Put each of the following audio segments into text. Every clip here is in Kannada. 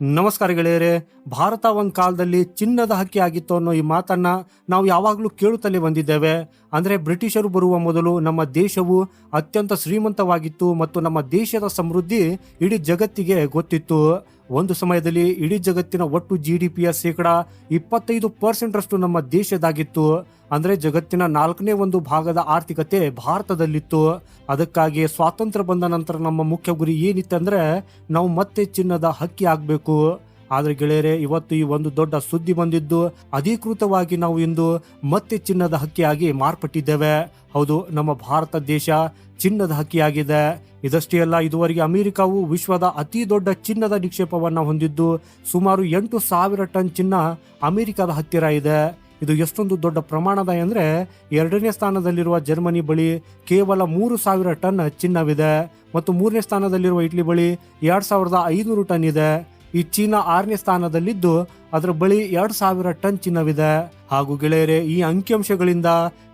ನಮಸ್ಕಾರ ಗೆಳೆಯರೆ, ಭಾರತ ಒಂದು ಕಾಲದಲ್ಲಿ ಚಿನ್ನದ ಹಕ್ಕಿ ಆಗಿತ್ತು ಅನ್ನೋ ಈ ಮಾತನ್ನ ನಾವು ಯಾವಾಗಲೂ ಕೇಳುತ್ತಲೇ ಬಂದಿದ್ದೇವೆ. ಅಂದ್ರೆ ಬ್ರಿಟಿಷರು ಬರುವ ಮೊದಲು ನಮ್ಮ ದೇಶವು ಅತ್ಯಂತ ಶ್ರೀಮಂತವಾಗಿತ್ತು ಮತ್ತು ನಮ್ಮ ದೇಶದ ಸಮೃದ್ಧಿ ಇಡೀ ಜಗತ್ತಿಗೆ ಗೊತ್ತಿತ್ತು. ಒಂದು ಸಮಯದಲ್ಲಿ ಇಡೀ ಜಗತ್ತಿನ ಒಟ್ಟು ಜಿ ಡಿ ಪಿಯ ಶೇಕಡ ಇಪ್ಪತ್ತೈದು ಪರ್ಸೆಂಟ್ ರಷ್ಟು ನಮ್ಮ ದೇಶದಾಗಿತ್ತು. ಅಂದ್ರೆ ಜಗತ್ತಿನ ನಾಲ್ಕನೇ ಒಂದು ಭಾಗದ ಆರ್ಥಿಕತೆ ಭಾರತದಲ್ಲಿತ್ತು. ಅದಕ್ಕಾಗಿ ಸ್ವಾತಂತ್ರ್ಯ ಬಂದ ನಂತರ ನಮ್ಮ ಮುಖ್ಯ ಗುರಿ ಏನಿತ್ತಂದ್ರೆ ನಾವು ಮತ್ತೆ ಚಿನ್ನದ ಹಕ್ಕಿ ಆಗ್ಬೇಕು. ಆದ್ರೆ ಗೆಳೆಯರೆ, ಇವತ್ತು ಈ ಒಂದು ದೊಡ್ಡ ಸುದ್ದಿ ಬಂದಿದ್ದು, ಅಧಿಕೃತವಾಗಿ ನಾವು ಇಂದು ಮತ್ತೆ ಚಿನ್ನದ ಹಕ್ಕಿಯಾಗಿ ಮಾರ್ಪಟ್ಟಿದ್ದೇವೆ. ಹೌದು, ನಮ್ಮ ಭಾರತ ದೇಶ ಚಿನ್ನದ ಹಕ್ಕಿಯಾಗಿದೆ. ಇದಷ್ಟೇ ಅಲ್ಲ, ಇದುವರೆಗೆ ಅಮೆರಿಕವು ವಿಶ್ವದ ಅತಿ ದೊಡ್ಡ ಚಿನ್ನದ ನಿಕ್ಷೇಪವನ್ನು ಹೊಂದಿದ್ದು ಸುಮಾರು ಎಂಟು ಸಾವಿರ ಟನ್ ಚಿನ್ನ ಅಮೆರಿಕದ ಹತ್ತಿರ ಇದೆ. ಇದು ಎಷ್ಟೊಂದು ದೊಡ್ಡ ಪ್ರಮಾಣದ ಅಂದ್ರೆ ಎರಡನೇ ಸ್ಥಾನದಲ್ಲಿರುವ ಜರ್ಮನಿ ಬಳಿ ಕೇವಲ ಮೂರು ಸಾವಿರ ಟನ್ ಚಿನ್ನವಿದೆ. ಮತ್ತು ಮೂರನೇ ಸ್ಥಾನದಲ್ಲಿರುವ ಇಟ್ಲಿ ಬಳಿ ಎರಡ್ ಸಾವಿರದ ಐನೂರು ಟನ್ ಇದೆ. ಈ ಚೀನಾ ಆರನೇ ಸ್ಥಾನದಲ್ಲಿದ್ದು ಅದರ ಬಳಿ ಎರಡ್ ಸಾವಿರ ಟನ್ ಚಿನ್ನವಿದೆ. ಹಾಗೂ ಗೆಳೆಯರೆ, ಈ ಅಂಕಿಅಂಶಗಳಿಂದ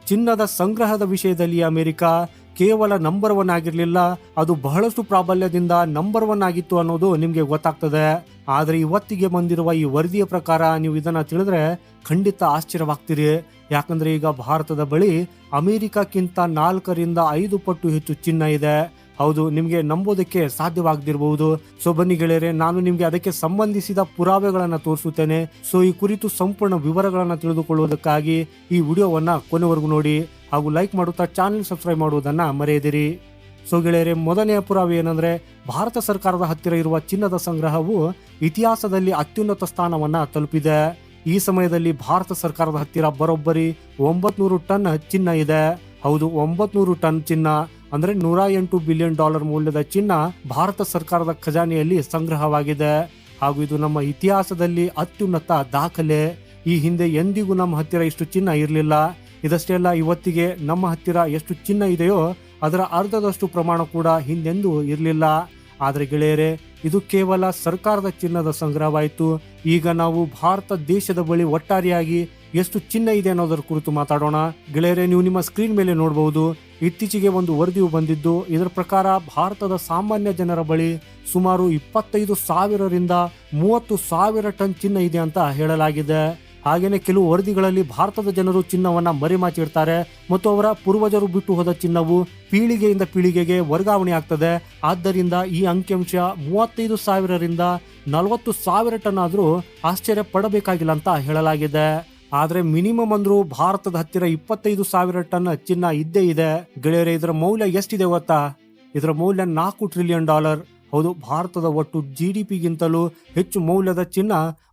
ಚಿನ್ನದ ಸಂಗ್ರಹದ ವಿಷಯದಲ್ಲಿ ಅಮೆರಿಕ ಕೇವಲ ನಂಬರ್ ಒನ್ ಆಗಿರಲಿಲ್ಲ, ಅದು ಬಹಳಷ್ಟು ಪ್ರಾಬಲ್ಯದಿಂದ ನಂಬರ್ ಒನ್ ಆಗಿತ್ತು ಅನ್ನೋದು ನಿಮಗೆ ಗೊತ್ತಾಗ್ತದೆ. ಆದರೆ ಇವತ್ತಿಗೆ ಬಂದಿರುವ ಈ ವರದಿಯ ಪ್ರಕಾರ ನೀವು ಇದನ್ನ ತಿಳಿದ್ರೆ ಖಂಡಿತ ಆಶ್ಚರ್ಯವಾಗ್ತೀರಿ. ಯಾಕಂದ್ರೆ ಈಗ ಭಾರತದ ಬಳಿ ಅಮೆರಿಕಕ್ಕಿಂತ ನಾಲ್ಕರಿಂದ ಐದು ಪಟ್ಟು ಹೆಚ್ಚು ಚಿನ್ನ ಇದೆ. ಹೌದು, ನಿಮಗೆ ನಂಬೋದಕ್ಕೆ ಸಾಧ್ಯವಾಗದಿರಬಹುದು ಸೊ ಬನ್ನಿ ಗೆಳೆಯರೆ, ನಾನು ನಿಮಗೆ ಅದಕ್ಕೆ ಸಂಬಂಧಿಸಿದ ಪುರಾವೆಗಳನ್ನ ತೋರಿಸುತ್ತೇನೆ. ಸೊ ಈ ಕುರಿತು ಸಂಪೂರ್ಣ ವಿವರಗಳನ್ನ ತಿಳಿದುಕೊಳ್ಳುವುದಕ್ಕಾಗಿ ಈ ವಿಡಿಯೋವನ್ನ ಕೊನೆವರೆಗೂ ನೋಡಿ. ಹಾಗೂ ಲೈಕ್ ಮಾಡುತ್ತಾ ಚಾನೆಲ್ ಸಬ್ಸ್ಕ್ರೈಬ್ ಮಾಡುವುದನ್ನ ಮರೆಯದಿರಿ. ಸೊ ಗೆಳೆಯರೆ, ಮೊದಲನೆಯ ಪುರಾವೆ ಏನಂದ್ರೆ, ಭಾರತ ಸರ್ಕಾರದ ಹತ್ತಿರ ಇರುವ ಚಿನ್ನದ ಸಂಗ್ರಹವು ಇತಿಹಾಸದಲ್ಲಿ ಅತ್ಯುನ್ನತ ಸ್ಥಾನವನ್ನ ತಲುಪಿದೆ. ಈ ಸಮಯದಲ್ಲಿ ಭಾರತ ಸರ್ಕಾರದ ಹತ್ತಿರ ಬರೋಬ್ಬರಿ ಒಂಬತ್ನೂರು ಟನ್ ಚಿನ್ನ ಇದೆ. ಹೌದು, ಒಂಬತ್ನೂರು ಟನ್ ಚಿನ್ನ. ಅಂದ್ರೆ ನೂರ ಎಂಟು ಬಿಲಿಯನ್ ಡಾಲರ್ ಮೌಲ್ಯದ ಚಿನ್ನ ಭಾರತ ಸರ್ಕಾರದ ಖಜಾನೆಯಲ್ಲಿ ಸಂಗ್ರಹವಾಗಿದೆ. ಹಾಗೂ ಇದು ನಮ್ಮ ಇತಿಹಾಸದಲ್ಲಿ ಅತ್ಯುನ್ನತ ದಾಖಲೆ. ಈ ಹಿಂದೆ ಎಂದಿಗೂ ನಮ್ಮ ಹತ್ತಿರ ಇಷ್ಟು ಚಿನ್ನ ಇರಲಿಲ್ಲ. ಇದಷ್ಟೇ ಅಲ್ಲ ಇವತ್ತಿಗೆ ನಮ್ಮ ಹತ್ತಿರ ಎಷ್ಟು ಚಿನ್ನ ಇದೆಯೋ ಅದರ ಅರ್ಧದಷ್ಟು ಪ್ರಮಾಣ ಕೂಡ ಹಿಂದೆಂದೂ ಇರಲಿಲ್ಲ. ಆದರೆ ಗೆಳೆಯರೆ, ಇದು ಕೇವಲ ಸರ್ಕಾರದ ಚಿನ್ನದ ಸಂಗ್ರಹವಾಯಿತು. ಈಗ ನಾವು ಭಾರತ ದೇಶದ ಬಳಿ ಒಟ್ಟಾರೆಯಾಗಿ ಎಷ್ಟು ಚಿನ್ನ ಇದೆ ಅನ್ನೋದರ ಕುರಿತು ಮಾತಾಡೋಣ. ಗೆಳೆಯರೆ, ನೀವು ನಿಮ್ಮ ಸ್ಕ್ರೀನ್ ಮೇಲೆ ನೋಡಬಹುದು ಇತ್ತೀಚೆಗೆ ಒಂದು ವರದಿಯು ಬಂದಿದ್ದು, ಇದರ ಪ್ರಕಾರ ಭಾರತದ ಸಾಮಾನ್ಯ ಜನರ ಬಳಿ ಸುಮಾರು ಇಪ್ಪತ್ತೈದು ಸಾವಿರರಿಂದ ಮೂವತ್ತು ಸಾವಿರ ಟನ್ ಚಿನ್ನ ಇದೆ ಅಂತ ಹೇಳಲಾಗಿದೆ. ಹಾಗೆಯೇ ಕೆಲವು ವರದಿಗಳಲ್ಲಿ ಭಾರತದ ಜನರು ಚಿನ್ನವನ್ನು ಮರೆಮಾಚಿಡ್ತಾರೆ ಮತ್ತು ಅವರ ಪೂರ್ವಜರು ಬಿಟ್ಟು ಹೋದ ಚಿನ್ನವು ಪೀಳಿಗೆಯಿಂದ ಪೀಳಿಗೆಗೆ ವರ್ಗಾವಣೆ ಆಗ್ತದೆ. ಆದ್ದರಿಂದ ಈ ಅಂಕಿಅಂಶ ಮೂವತ್ತೈದು ಸಾವಿರರಿಂದ ನಲವತ್ತು ಸಾವಿರ ಟನ್ ಆದರೂ ಆಶ್ಚರ್ಯ ಪಡಬೇಕಾಗಿಲ್ಲ ಅಂತ ಹೇಳಲಾಗಿದೆ. ಆದ್ರೆ ಮಿನಿಮಮ್ ಅಂದ್ರೂ ಭಾರತದ ಹತ್ತಿರ ಇಪ್ಪತ್ತೈದು ಸಾವಿರ ಟನ್ ಚಿನ್ನ ಇದ್ದೇ ಇದೆ. ಗೆಳೆಯರೆ, ಇದರ ಮೌಲ್ಯ ಎಷ್ಟಿದೆ ಗೊತ್ತಾ? ಇದರ ಮೌಲ್ಯ ನಾಲ್ಕು ಟ್ರಿಲಿಯನ್ ಡಾಲರ್. ಹೌದು, ಭಾರತದ ಒಟ್ಟು ಜಿ ಡಿ ಪಿಗಿಂತಲೂ ಹೆಚ್ಚು ಮೌಲ್ಯದ ಚಿನ್ನ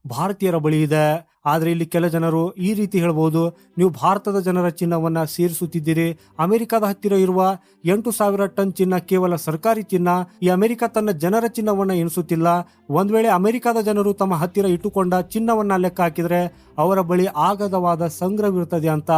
ಭಾರತೀಯರ ಬಳಿ ಇದೆ. ಆದ್ರೆ ಇಲ್ಲಿ ಕೆಲ ಜನರು ಈ ರೀತಿ ಹೇಳ್ಬೋದು, ನೀವು ಭಾರತದ ಜನರ ಚಿನ್ನವನ್ನು ಸೇರಿಸುತ್ತಿದ್ದೀರಿ. ಅಮೆರಿಕದ ಹತ್ತಿರ ಇರುವ ಎಂಟು ಸಾವಿರ ಟನ್ ಚಿನ್ನ ಕೇವಲ ಸರ್ಕಾರಿ ಚಿನ್ನ. ಈ ಅಮೆರಿಕ ತನ್ನ ಜನರ ಚಿನ್ನವನ್ನು ಎಣಿಸುತ್ತಿಲ್ಲ. ಒಂದ್ ವೇಳೆ ಅಮೆರಿಕದ ಜನರು ತಮ್ಮ ಹತ್ತಿರ ಇಟ್ಟುಕೊಂಡ ಚಿನ್ನವನ್ನ ಲೆಕ್ಕ ಹಾಕಿದರೆ ಅವರ ಬಳಿ ಆಗದವಾದ ಸಂಗ್ರಹವಿರುತ್ತದೆ ಅಂತ.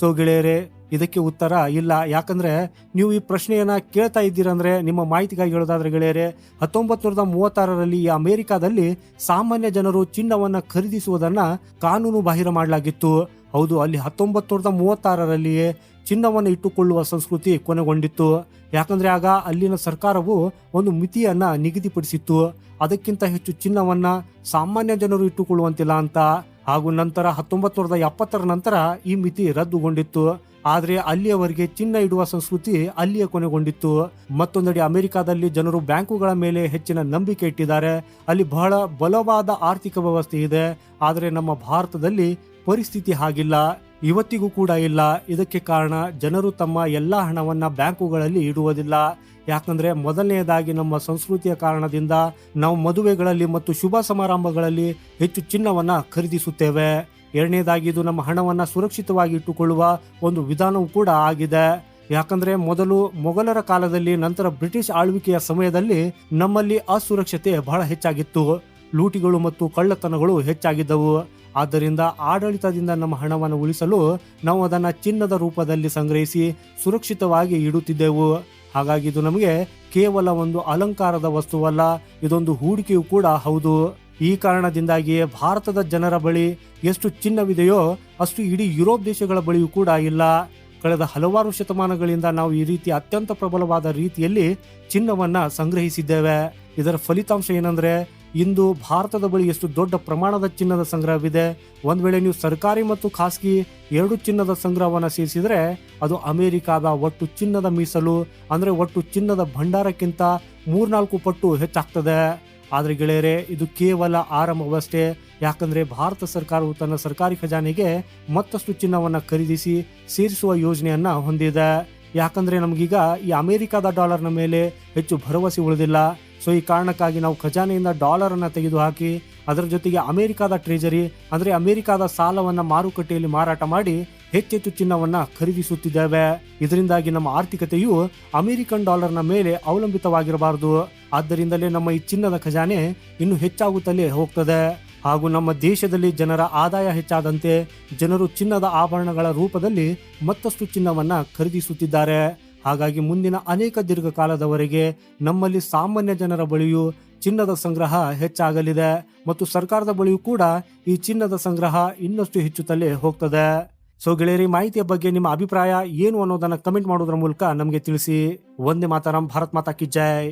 ಸೊ ಗೆಳೆಯರೆ ಇದಕ್ಕೆ ಉತ್ತರ ಇಲ್ಲ. ಯಾಕಂದ್ರೆ ನೀವು ಈ ಪ್ರಶ್ನೆಯನ್ನು ಕೇಳ್ತಾ ಇದ್ದೀರಂದರೆ ನಿಮ್ಮ ಮಾಹಿತಿಗಾಗಿ ಹೇಳೋದಾದ್ರೆ ಗೆಳೆಯರೆ ಹತ್ತೊಂಬತ್ ನೂರದ ಮೂವತ್ತಾರರಲ್ಲಿ ಈ ಅಮೆರಿಕಾದಲ್ಲಿ ಸಾಮಾನ್ಯ ಜನರು ಚಿನ್ನವನ್ನ ಖರೀದಿಸುವುದನ್ನು ಕಾನೂನು ಬಾಹಿರ ಮಾಡಲಾಗಿತ್ತು. ಹೌದು, ಅಲ್ಲಿ ಹತ್ತೊಂಬತ್ ನೂರದ ಮೂವತ್ತಾರರಲ್ಲಿಯೇ ಚಿನ್ನವನ್ನು ಇಟ್ಟುಕೊಳ್ಳುವ ಸಂಸ್ಕೃತಿ ಕೊನೆಗೊಂಡಿತ್ತು. ಯಾಕಂದ್ರೆ ಆಗ ಅಲ್ಲಿನ ಸರ್ಕಾರವು ಒಂದು ಮಿತಿಯನ್ನು ನಿಗದಿಪಡಿಸಿತ್ತು. ಅದಕ್ಕಿಂತ ಹೆಚ್ಚು ಚಿನ್ನವನ್ನು ಸಾಮಾನ್ಯ ಜನರು ಇಟ್ಟುಕೊಳ್ಳುವಂತಿಲ್ಲ ಅಂತ. ಹಾಗೂ ನಂತರ ಹತ್ತೊಂಬತ್ತು ನೂರದ ಎಪ್ಪತ್ತರ ನಂತರ ಈ ಮಿತಿ ರದ್ದುಗೊಂಡಿತ್ತು. ಆದ್ರೆ ಅಲ್ಲಿಯವರೆಗೆ ಚಿನ್ನ ಇಡುವ ಸಂಸ್ಕೃತಿ ಅಲ್ಲಿಯೇ ಕೊನೆಗೊಂಡಿತ್ತು. ಮತ್ತೊಂದೆಡೆ ಅಮೆರಿಕಾದಲ್ಲಿ ಜನರು ಬ್ಯಾಂಕುಗಳ ಮೇಲೆ ಹೆಚ್ಚಿನ ನಂಬಿಕೆ ಇಟ್ಟಿದ್ದಾರೆ. ಅಲ್ಲಿ ಬಹಳ ಬಲವಾದ ಆರ್ಥಿಕ ವ್ಯವಸ್ಥೆ ಇದೆ. ಆದರೆ ನಮ್ಮ ಭಾರತದಲ್ಲಿ ಪರಿಸ್ಥಿತಿ ಹಾಗಿಲ್ಲ. ಇವತ್ತಿಗೂ ಕೂಡ ಇಲ್ಲ. ಇದಕ್ಕೆ ಕಾರಣ ಜನರು ತಮ್ಮ ಎಲ್ಲಾ ಹಣವನ್ನು ಬ್ಯಾಂಕುಗಳಲ್ಲಿ ಇಡುವುದಿಲ್ಲ. ಯಾಕಂದ್ರೆ ಮೊದಲನೆಯದಾಗಿ ನಮ್ಮ ಸಂಸ್ಕೃತಿಯ ಕಾರಣದಿಂದ ನಾವು ಮದುವೆಗಳಲ್ಲಿ ಮತ್ತು ಶುಭ ಸಮಾರಂಭಗಳಲ್ಲಿ ಹೆಚ್ಚು ಚಿನ್ನವನ್ನ ಖರೀದಿಸುತ್ತೇವೆ. ಎರಡನೇದಾಗಿ ಇದು ನಮ್ಮ ಹಣವನ್ನು ಸುರಕ್ಷಿತವಾಗಿ ಇಟ್ಟುಕೊಳ್ಳುವ ಒಂದು ವಿಧಾನವೂ ಕೂಡ ಆಗಿದೆ. ಯಾಕಂದ್ರೆ ಮೊದಲು ಮೊಘಲರ ಕಾಲದಲ್ಲಿ, ನಂತರ ಬ್ರಿಟಿಷ್ ಆಳ್ವಿಕೆಯ ಸಮಯದಲ್ಲಿ ನಮ್ಮಲ್ಲಿ ಅಸುರಕ್ಷತೆ ಬಹಳ ಹೆಚ್ಚಾಗಿತ್ತು. ಲೂಟಿಗಳು ಮತ್ತು ಕಳ್ಳತನಗಳು ಹೆಚ್ಚಾಗಿದ್ದವು. ಆದ್ದರಿಂದ ಆಡಳಿತದಿಂದ ನಮ್ಮ ಹಣವನ್ನು ಉಳಿಸಲು ನಾವು ಅದನ್ನ ಚಿನ್ನದ ರೂಪದಲ್ಲಿ ಸಂಗ್ರಹಿಸಿ ಸುರಕ್ಷಿತವಾಗಿ ಇಡುತ್ತಿದ್ದೆವು. ಹಾಗಾಗಿ ಇದು ನಮಗೆ ಕೇವಲ ಒಂದು ಅಲಂಕಾರದ ವಸ್ತುವಲ್ಲ, ಇದೊಂದು ಹೂಡಿಕೆಯೂ ಕೂಡ ಹೌದು. ಈ ಕಾರಣದಿಂದಾಗಿಯೇ ಭಾರತದ ಜನರ ಬಳಿ ಎಷ್ಟು ಚಿನ್ನವಿದೆಯೋ ಅಷ್ಟು ಇಡೀ ಯುರೋಪ್ ದೇಶಗಳ ಬಳಿಯೂ ಕೂಡ ಇಲ್ಲ. ಕಳೆದ ಹಲವಾರು ಶತಮಾನಗಳಿಂದ ನಾವು ಈ ರೀತಿ ಅತ್ಯಂತ ಪ್ರಬಲವಾದ ರೀತಿಯಲ್ಲಿ ಚಿನ್ನವನ್ನ ಸಂಗ್ರಹಿಸಿದ್ದೇವೆ. ಇದರ ಫಲಿತಾಂಶ ಏನಂದ್ರೆ, ಇಂದು ಭಾರತದ ಬಳಿ ಎಷ್ಟು ದೊಡ್ಡ ಪ್ರಮಾಣದ ಚಿನ್ನದ ಸಂಗ್ರಹವಿದೆ. ಒಂದ್ ವೇಳೆ ನೀವು ಸರ್ಕಾರಿ ಮತ್ತು ಖಾಸಗಿ ಎರಡು ಚಿನ್ನದ ಸಂಗ್ರಹವನ್ನ ಸೇರಿಸಿದ್ರೆ, ಅದು ಅಮೆರಿಕಾದ ಒಟ್ಟು ಚಿನ್ನದ ಮೀಸಲು, ಅಂದ್ರೆ ಒಟ್ಟು ಚಿನ್ನದ ಭಂಡಾರಕ್ಕಿಂತ ಮೂರ್ನಾಲ್ಕು ಪಟ್ಟು ಹೆಚ್ಚಾಗ್ತದೆ. ಆದ್ರೆ ಗೆಳೆಯರೇ, ಇದು ಕೇವಲ ಆರಂಭವಷ್ಟೇ. ಯಾಕಂದರೆ ಭಾರತ ಸರ್ಕಾರವು ತನ್ನ ಸರ್ಕಾರಿ ಖಜಾನೆಗೆ ಮತ್ತಷ್ಟು ಚಿನ್ನವನ್ನು ಖರೀದಿಸಿ ಸೇರಿಸುವ ಯೋಜನೆಯನ್ನು ಹೊಂದಿದೆ. ಯಾಕಂದರೆ ನಮಗೀಗ ಈ ಅಮೆರಿಕದ ಡಾಲರ್ನ ಮೇಲೆ ಹೆಚ್ಚು ಭರವಸೆ ಉಳಿದಿಲ್ಲ. ಸೊ, ಈ ಕಾರಣಕ್ಕಾಗಿ ನಾವು ಖಜಾನೆಯಿಂದ ಡಾಲರನ್ನು ತೆಗೆದುಹಾಕಿ ಅದರ ಜೊತೆಗೆ ಅಮೆರಿಕದ ಟ್ರೆಜರಿ, ಅಂದ್ರೆ ಅಮೆರಿಕದ ಸಾಲವನ್ನ ಮಾರುಕಟ್ಟೆಯಲ್ಲಿ ಮಾರಾಟ ಮಾಡಿ ಹೆಚ್ಚೆಚ್ಚು ಚಿನ್ನವನ್ನ ಖರೀದಿಸುತ್ತಿದ್ದೇವೆ. ಇದರಿಂದಾಗಿ ನಮ್ಮ ಆರ್ಥಿಕತೆಯು ಅಮೆರಿಕನ್ ಡಾಲರ್ನ ಮೇಲೆ ಅವಲಂಬಿತವಾಗಿರಬಾರದು. ಆದ್ದರಿಂದಲೇ ನಮ್ಮ ಈ ಚಿನ್ನದ ಖಜಾನೆ ಇನ್ನು ಹೆಚ್ಚಾಗುತ್ತಲೇ ಹೋಗ್ತದೆ. ಹಾಗೂ ನಮ್ಮ ದೇಶದಲ್ಲಿ ಜನರ ಆದಾಯ ಹೆಚ್ಚಾದಂತೆ ಜನರು ಚಿನ್ನದ ಆಭರಣಗಳ ರೂಪದಲ್ಲಿ ಮತ್ತಷ್ಟು ಚಿನ್ನವನ್ನ ಖರೀದಿಸುತ್ತಿದ್ದಾರೆ. ಹಾಗಾಗಿ ಮುಂದಿನ ಅನೇಕ ದೀರ್ಘಕಾಲದವರೆಗೆ ನಮ್ಮಲ್ಲಿ ಸಾಮಾನ್ಯ ಜನರ ಬಳಿಯೂ ಚಿನ್ನದ ಸಂಗ್ರಹ ಹೆಚ್ಚಾಗಲಿದೆ ಮತ್ತು ಸರ್ಕಾರದ ಬಳಿಯೂ ಕೂಡ ಈ ಚಿನ್ನದ ಸಂಗ್ರಹ ಇನ್ನಷ್ಟು ಹೆಚ್ಚುತ್ತಲೇ ಹೋಗ್ತದೆ. ಸೊ ಗೆಳೆಯರಿ ಮಾಹಿತಿಯ ಬಗ್ಗೆ ನಿಮ್ಮ ಅಭಿಪ್ರಾಯ ಏನು ಅನ್ನೋದನ್ನ ಕಮೆಂಟ್ ಮಾಡೋದ್ರ ಮೂಲಕ ನಮಗೆ ತಿಳಿಸಿ. ಒಂದೇ ಮಾತರಂ, ಭಾರತ್ ಮಾತಾ ಕಿ ಜೈ.